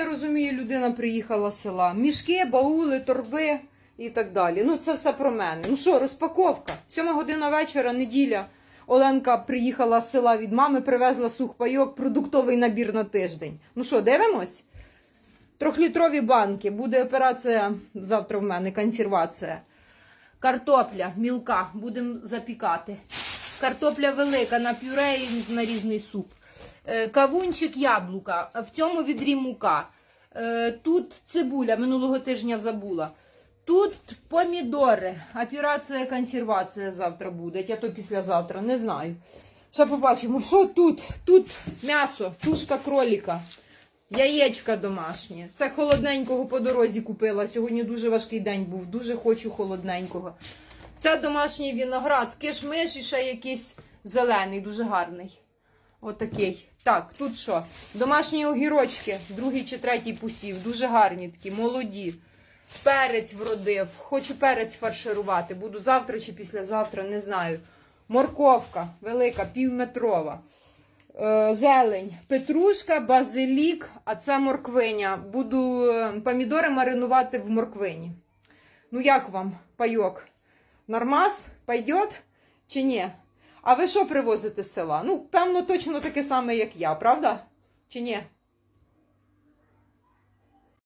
я розумію, людина приїхала з села. Мішки, баули, торби і так далі. Ну, це все про мене. Ну що, розпаковка. Сьома година вечора, неділя. Оленка приїхала з села від мами, привезла сухпайок, продуктовий набір на тиждень. Ну що, дивимось? Трьохлітрові банки. Буде операція завтра в мене, консервація. Картопля мілка, будемо запікати. Картопля велика на пюре і на різний суп. Е, Кавунчик яблука. В цьому відрі мука. Е, Тут цибуля, минулого тижня забула. Тут помідори. Операція консервація завтра буде, а то післязавтра, не знаю. Ще побачимо, що тут? Тут м'ясо, тушка кроліка. Яєчка домашні. Це холодненького по дорозі купила. Сьогодні дуже важкий день був. Дуже хочу холодненького. Це домашній виноград, кишмиш і ще якийсь зелений, дуже гарний. Отакий. Так, тут що? Домашні огірочки, другий чи третій посів. Дуже гарні такі, молоді. Перець вродив. Хочу перець фарширувати. Буду завтра чи післязавтра, не знаю. Морковка велика, півметрова. Е, Зелень, петрушка, базилік, а це морквиня. Буду е, помідори маринувати в морквині. Ну, як вам, пайок? Нормас? Пойдет чи ні? А ви що привозите з села? Ну, певно, точно таке саме, як я, правда? Чи ні?